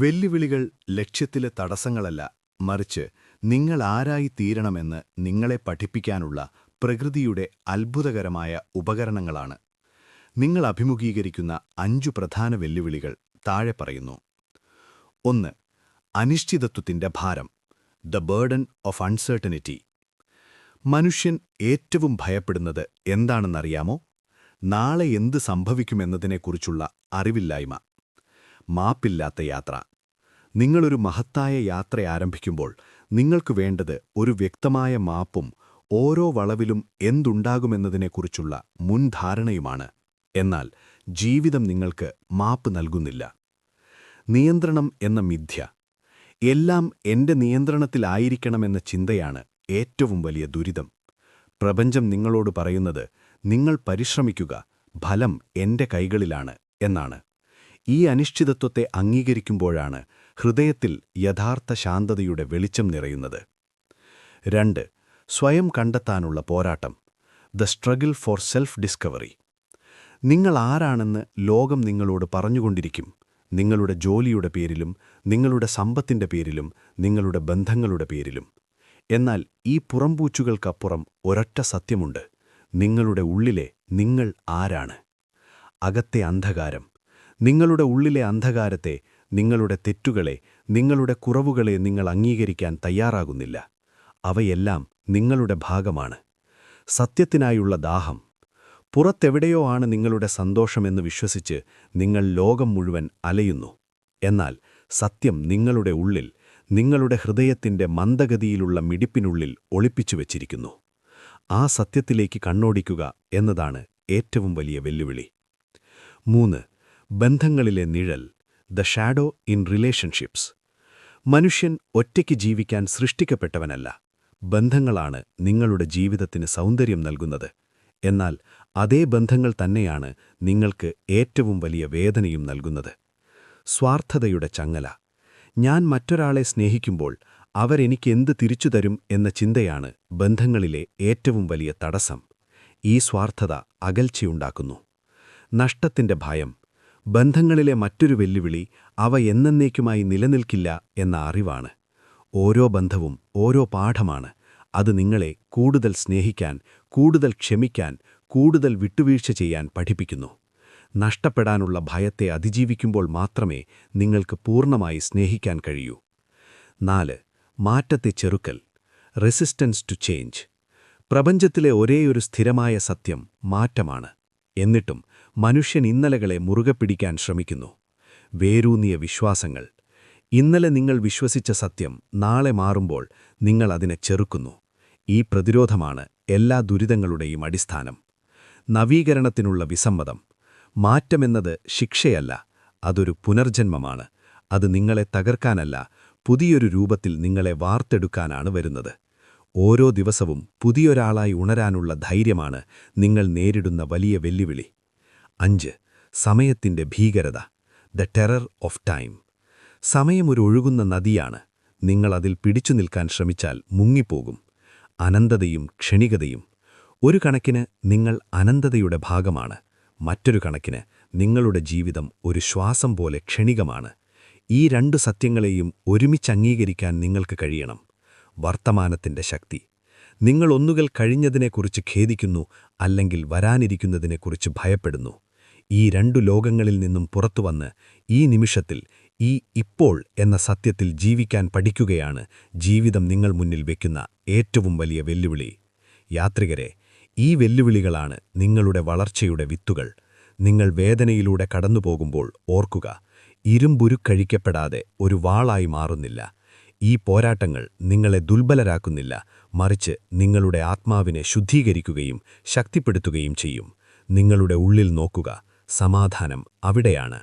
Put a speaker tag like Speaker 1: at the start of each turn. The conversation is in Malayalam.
Speaker 1: വെല്ലുവിളികൾ ലക്ഷ്യത്തിലെ തടസ്സങ്ങളല്ല മറിച്ച് നിങ്ങൾ ആരായി തീരണമെന്ന് നിങ്ങളെ പഠിപ്പിക്കാനുള്ള പ്രകൃതിയുടെ അത്ഭുതകരമായ ഉപകരണങ്ങളാണ്. നിങ്ങൾ അഭിമുഖീകരിക്കുന്ന അഞ്ചു പ്രധാന വെല്ലുവിളികൾ താഴെ പറയുന്നു. ഒന്ന് അനിശ്ചിതത്വത്തിന്റെ ഭാരം ദ ബേർഡൻ ഓഫ് അൺസർട്ടനിറ്റി മനുഷ്യൻ ഏറ്റവും ഭയപ്പെടുന്നത് എന്താണെന്നറിയാമോ? നാളെ എന്ത് സംഭവിക്കുമെന്നതിനെക്കുറിച്ചുള്ള അറിവില്ലായ്മ. മാപ്പില്ലാത്ത യാത്ര. നിങ്ങളൊരു മഹത്തായ യാത്ര ആരംഭിക്കുമ്പോൾ നിങ്ങൾക്ക് വേണ്ടത് ഒരു വ്യക്തമായ മാപ്പും ഓരോ വളവിലും എന്തുണ്ടാകുമെന്നതിനെക്കുറിച്ചുള്ള മുൻധാരണയുമാണ്. എന്നാൽ ജീവിതം നിങ്ങൾക്ക് മാപ്പ് നൽകുന്നില്ല. നിയന്ത്രണം എന്ന മിഥ്യ. എല്ലാം എന്റെ നിയന്ത്രണത്തിലായിരിക്കണമെന്ന ചിന്തയാണ് ഏറ്റവും വലിയ ദുരിതം. പ്രപഞ്ചം നിങ്ങളോട് പറയുന്നത് നിങ്ങൾ പരിശ്രമിക്കുക ഫലം എന്റെ കൈകളിലാണ് എന്നാണ്. ഈ അനിശ്ചിതത്വത്തെ അംഗീകരിക്കുമ്പോഴാണ് ഹൃദയത്തിൽ യഥാർത്ഥ ശാന്തതയുടെ വെളിച്ചം നിറയുന്നത്. രണ്ട് സ്വയം കണ്ടെത്താനുള്ള പോരാട്ടം. The struggle for self discovery നിങ്ങൾ ആരാണെന്ന് ലോകം നിങ്ങളോട് പറഞ്ഞുകൊണ്ടിരിക്കും. നിങ്ങളുടെ ജോലിയുടെ പേരിലും നിങ്ങളുടെ സമ്പത്തിന്റെ പേരിലും നിങ്ങളുടെ ബന്ധങ്ങളുടെ പേരിലും. എന്നാൽ ഈ പുറംപൂച്ചുകൾക്കപ്പുറം ഒരൊറ്റ സത്യമുണ്ട്. നിങ്ങളുടെ ഉള്ളിലെ നിങ്ങൾ ആരാണ്? അകത്തെ അന്ധകാരം. നിങ്ങളുടെ ഉള്ളിലെ അന്ധകാരത്തെ നിങ്ങളുടെ തെറ്റുകളെ നിങ്ങളുടെ കുറവുകളെ നിങ്ങൾ അംഗീകരിക്കാൻ തയ്യാറാകുന്നില്ല. അവയെല്ലാം നിങ്ങളുടെ ഭാഗമാണ്. സത്യത്തിനായുള്ള ദാഹം. പുറത്തെവിടെയോ ആണ് നിങ്ങളുടെ സന്തോഷമെന്ന് വിശ്വസിച്ച് നിങ്ങൾ ലോകം മുഴുവൻ അലയുന്നു. എന്നാൽ സത്യം നിങ്ങളുടെ ഉള്ളിൽ നിങ്ങളുടെ ഹൃദയത്തിന്റെ മന്ദഗതിയിലുള്ള മിടിപ്പിനുള്ളിൽ ഒളിപ്പിച്ചു വച്ചിരിക്കുന്നു. ആ സത്യത്തിലേക്ക് കണ്ണോടിക്കുക എന്നതാണ് ഏറ്റവും വലിയ വെല്ലുവിളി. മൂന്ന് ബന്ധങ്ങളിലെ നിഴൽ ദ ഷാഡോ ഇൻ റിലേഷൻഷിപ്സ് മനുഷ്യൻ ഒറ്റയ്ക്ക് ജീവിക്കാൻ സൃഷ്ടിക്കപ്പെട്ടവനല്ല. ബന്ധങ്ങളാണ് നിങ്ങളുടെ ജീവിതത്തിന് സൗന്ദര്യം നൽകുന്നത്. എന്നാൽ അതേ ബന്ധങ്ങൾ തന്നെയാണ് നിങ്ങൾക്ക് ഏറ്റവും വലിയ വേദനയും നൽകുന്നത്. സ്വാർത്ഥതയുടെ ചങ്ങല. ഞാൻ മറ്റൊരാളെ സ്നേഹിക്കുമ്പോൾ അവരെനിക്കെന്ത് തിരിച്ചു തരും എന്ന ചിന്തയാണ് ബന്ധങ്ങളിലെ ഏറ്റവും വലിയ തടസ്സം. ഈ സ്വാർത്ഥത അകൽച്ചയുണ്ടാക്കുന്നു. നഷ്ടത്തിന്റെ ഭയം ബന്ധങ്ങളിലെ മറ്റൊരു വെല്ലുവിളി അവ എന്നേക്കുമായി നിലനിൽക്കില്ല എന്ന അറിവാണ്. ഓരോ ബന്ധവും ഓരോ പാഠമാണ്. അത് നിങ്ങളെ കൂടുതൽ സ്നേഹിക്കാൻ കൂടുതൽ ക്ഷമിക്കാൻ കൂടുതൽ വിട്ടുവീഴ്ച ചെയ്യാൻ പഠിപ്പിക്കുന്നു. നഷ്ടപ്പെടാനുള്ള ഭയത്തെ അതിജീവിക്കുമ്പോൾ മാത്രമേ നിങ്ങൾക്ക് പൂർണമായി സ്നേഹിക്കാൻ കഴിയൂ. നാല് മാറ്റത്തെ ചെറുക്കൽ റെസിസ്റ്റൻസ് ടു ചേഞ്ച് പ്രപഞ്ചത്തിലെ ഒരേയൊരു സ്ഥിരമായ സത്യം മാറ്റമാണ്. എന്നിട്ടും മനുഷ്യൻ ഇന്നലകളെ മുറുകെ പിടിക്കാൻ ശ്രമിക്കുന്നു. വേരൂന്നിയ വിശ്വാസങ്ങൾ. ഇന്നലെ നിങ്ങൾ വിശ്വസിച്ച സത്യം നാളെ മാറുമ്പോൾ നിങ്ങൾ അതിനെ ചെറുക്കുന്നു. ഈ പ്രതിരോധമാണ് എല്ലാ ദുരിതങ്ങളുടെയും അടിസ്ഥാനം. നവീകരണത്തിനുള്ള വിസമ്മതം. മാറ്റമെന്നത് ശിക്ഷയല്ല അതൊരു പുനർജന്മമാണ്. അത് നിങ്ങളെ തകർക്കാനല്ല പുതിയൊരു രൂപത്തിൽ നിങ്ങളെ വാർത്തെടുക്കാനാണ് വരുന്നത്. ഓരോ ദിവസവും പുതിയൊരാളായി ഉണരാനുള്ള ധൈര്യമാണ് നിങ്ങൾ നേരിടുന്ന വലിയ വെല്ലുവിളി. അഞ്ച് സമയത്തിന്റെ ഭീകരത ദ ടെറർ ഓഫ് ടൈം സമയം ഒരു ഒഴുകുന്ന നദിയാണ്. നിങ്ങൾ അതിൽ പിടിച്ചു നിൽക്കാൻ ശ്രമിച്ചാൽ മുങ്ങിപ്പോകും. അനന്തതയും ക്ഷണികതയും. ഒരു കണക്കിന് നിങ്ങൾ അനന്തതയുടെ ഭാഗമാണ്. മറ്റൊരു കണക്കിന് നിങ്ങളുടെ ജീവിതം ഒരു ശ്വാസം പോലെ ക്ഷണികമാണ്. ഈ രണ്ടു സത്യങ്ങളെയും ഒരുമിച്ച് അംഗീകരിക്കാൻ നിങ്ങൾക്ക് കഴിയണം. വർത്തമാനത്തിന്റെ ശക്തി. നിങ്ങൾ ഒന്നുകൾ കഴിഞ്ഞതിനെക്കുറിച്ച് ഖേദിക്കുന്നു അല്ലെങ്കിൽ വരാനിരിക്കുന്നതിനെക്കുറിച്ച് ഭയപ്പെടുന്നു. ഈ രണ്ടു ലോകങ്ങളിൽ നിന്നും പുറത്തുവന്ന് ഈ നിമിഷത്തിൽ ഈ ഇപ്പോൾ എന്ന സത്യത്തിൽ ജീവിക്കാൻ പഠിക്കുകയാണ് ജീവിതം നിങ്ങൾ മുന്നിൽ വയ്ക്കുന്ന ഏറ്റവും വലിയ വെല്ലുവിളി. യാത്രികരെ ഈ വെല്ലുവിളികളാണ് നിങ്ങളുടെ വളർച്ചയുടെ വിത്തുകൾ. നിങ്ങൾ വേദനയിലൂടെ കടന്നുപോകുമ്പോൾ ഓർക്കുക ഇരുമ്പുരുക്കഴിക്കപ്പെടാതെ ഒരു വാളായി മാറുന്നില്ല. ഈ പോരാട്ടങ്ങൾ നിങ്ങളെ ദുർബലരാക്കുന്നില്ല. മറിച്ച് നിങ്ങളുടെ ആത്മാവിനെ ശുദ്ധീകരിക്കുകയും ശക്തിപ്പെടുത്തുകയും ചെയ്യും. നിങ്ങളുടെ ഉള്ളിൽ നോക്കുക സമാധാനം അവിടെയാണ്.